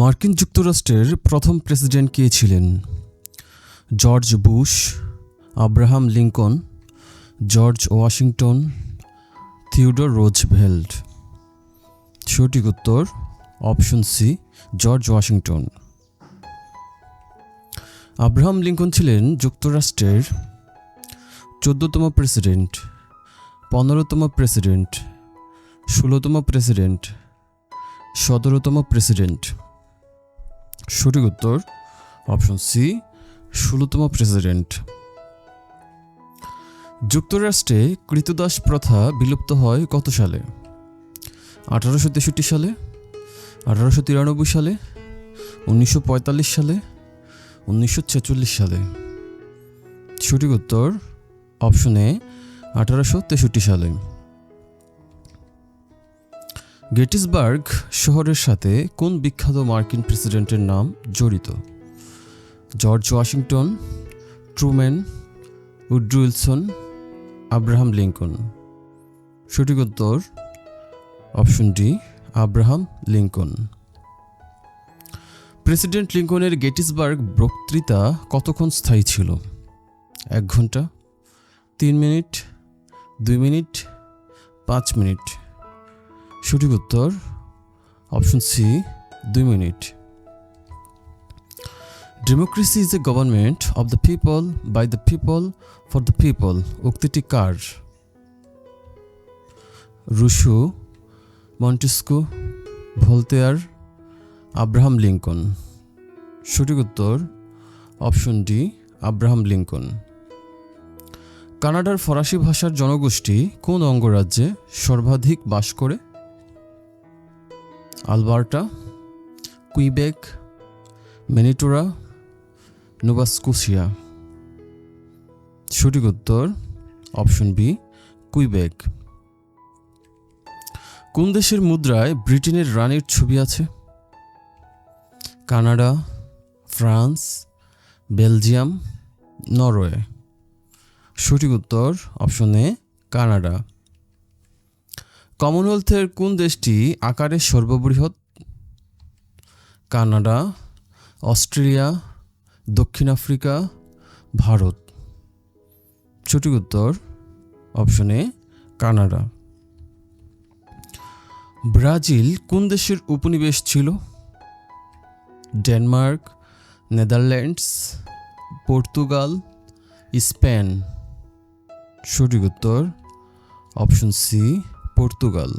মার্কিন যুক্তরাষ্ট্রের প্রথম প্রেসিডেন্ট কে ছিলেন? George Bush, Abraham Lincoln, George Washington, Theodore Roosevelt. সঠিক উত্তর, option C, George Washington. Abraham Lincoln ছিলেন যুক্তরাষ্ট্রের চোদ্দতম প্রেসিডেন্ট, পনেরোতম প্রেসিডেন্ট, ষোলোতম প্রেসিডেন্ট, সতেরোতম প্রেসিডেন্ট। সঠিক উত্তর অপশন সি ষোলোতম প্রেসিডেন্ট যুক্তরাষ্ট্রে কৃতদাস প্রথা বিলুপ্ত হয় কত সালে? আঠারোশো তেষট্টি সালে, আঠারোশো তিরানব্বই সালে, উনিশশো পঁয়তাল্লিশ সালে, উনিশশো ছেচল্লিশ সালে। সঠিক উত্তর অপশন আঠারোশো তেষট্টি সালে। গেটিসবার্গ শহরের সাথে কোন বিখ্যাত মার্কিন প্রেসিডেন্টের নাম জড়িত? George Washington, Truman, Woodrow Wilson, Abraham Lincoln. সঠিক উত্তর option D, Abraham Lincoln. President লিঙ্কনের Gettysburg বক্তৃতা কতক্ষণ স্থায়ী ছিল? এক ঘণ্টা, তিন মিনিট, দুই মিনিট, পাঁচ মিনিট। সঠিক উত্তর অপশন সি দুই minute. Democracy is a government of the people by the people for the people উক্তিটি কার? Rousseau, Montesquieu, Voltaire, Abraham Lincoln. সঠিক উত্তর অপশন ডি আব্রাহাম লিঙ্কন। কানাডার ফরাসি ভাষার জনগোষ্ঠী কোন অঙ্গরাজ্যে সর্বাধিক বাস করে? Alberta, Quebec, Manitoba, Nova Scotia. সঠিক উত্তর অপশন বি, কুইবেক। কোন দেশের মুদ্রায় ব্রিটেনের রানীর ছবি আছে? Canada, France, Belgium, Norway. সঠিক উত্তর অপশন এ, কানাডা। কমনওয়েলথের কোন দেশটি আকারে সর্ববৃহৎ? কানাডা, অস্ট্রেলিয়া, দক্ষিণ আফ্রিকা, ভারত। সঠিক উত্তর অপশন কানাডা। ব্রাজিল কোন দেশের উপনিবেশ ছিল? Denmark, Netherlands, Portugal, Spain. সঠিক উত্তর অপশন সি পর্তুগাল।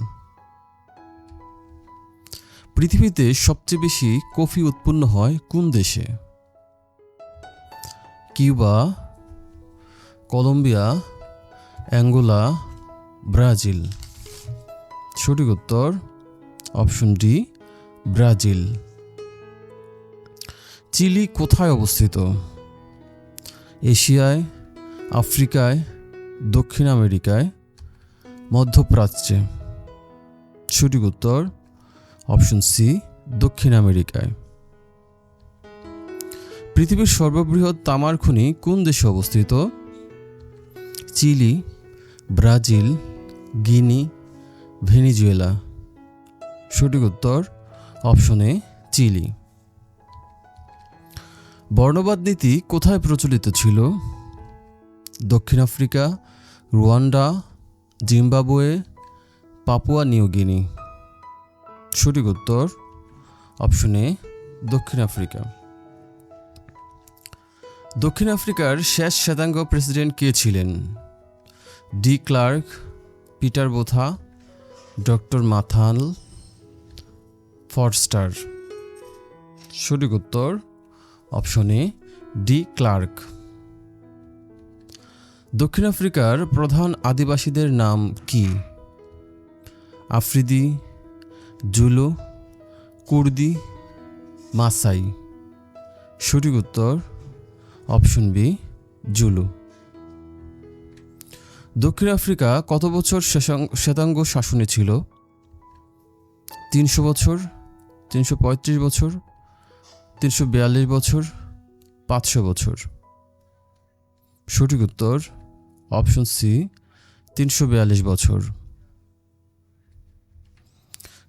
পৃথিবীতে সবচেয়ে বেশি কফি উৎপন্ন হয় কোন দেশে? Cuba, Colombia, Angola, Brazil. সঠিক উত্তর অপশন ডি, ব্রাজিল। চিলি কোথায় অবস্থিত? এশিয়ায়, আফ্রিকায়, দক্ষিণ আমেরিকায় মধ্যপ্রাচ্যে। সঠিক উত্তর, অপশন সি, দক্ষিণ আমেরিকায়। পৃথিবীর সর্ববৃহৎ তামার খনি কোন দেশে অবস্থিত? Chile, Brazil, Guinea, Venezuela. সঠিক উত্তর, অপশন এ, চিলি। বর্ণবাদ নীতি কোথায় প্রচলিত ছিল? দক্ষিণ Africa, Rwanda Zimbabwe, Papua New Guinea সঠিক উত্তর, অপশন এ, দক্ষিণ আফ্রিকা। দক্ষিণ আফ্রিকার শেষ শ্বেতাঙ্গ প্রেসিডেন্ট কে ছিলেন? De Klerk, Pieter Botha, doctor মাথাল, Vorster. সঠিক উত্তর, অপশন এ, ডি ক্লার্ক। দক্ষিণ আফ্রিকার প্রধান আদিবাসীদের নাম কি? আফ্রিদি, জুলু, কুর্দি, মাসাই। সঠিক উত্তর অপশন বি, জুলু। দক্ষিণ আফ্রিকা কত বছর শ্বেতাঙ্গ শাসনে ছিল? তিনশো বছর, তিনশো পঁয়ত্রিশ বছর, তিনশো বিয়াল্লিশ বছর, পাঁচশো বছর। সঠিক উত্তর অপশন সি, তিনশো বিয়াল্লিশ বছর।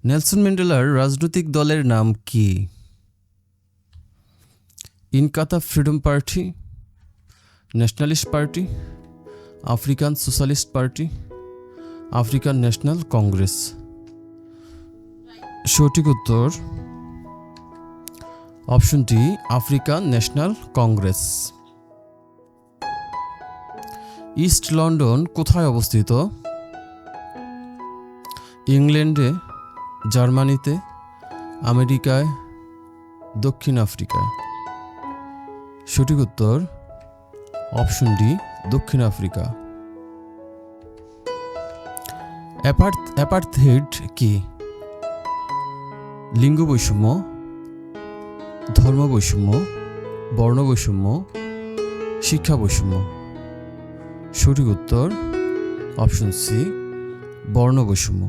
নেলসন ম্যান্ডেলার রাজনৈতিক দলের নাম কি? Inkatha Freedom Party, Nationalist Party, African Socialist Party, African National Congress. সঠিক উত্তর অপশনটি African National Congress. East London কোথায় অবস্থিত? ইংল্যান্ডে, জার্মানিতে, আমেরিকায়, দক্ষিণ আফ্রিকায়। সঠিক উত্তর, অপশন ডি, দক্ষিণ আফ্রিকা। অ্যাপার্থেড কি? লিঙ্গ বৈষম্য ধর্ম বৈষম্য বর্ণ বৈষম্য শিক্ষা বৈষম্য সঠিক উত্তর অপশন সি বর্ণ বৈষম্য।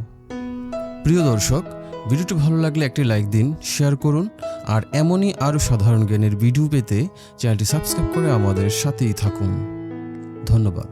প্রিয় দর্শক, ভিডিওটি ভালো লাগলে একটি লাইক দিন শেয়ার করুন, আর এমনই আরও সাধারণ জ্ঞানের ভিডিও পেতে চ্যানেলটি সাবস্ক্রাইব করে আমাদের সাথেই থাকুন। ধন্যবাদ।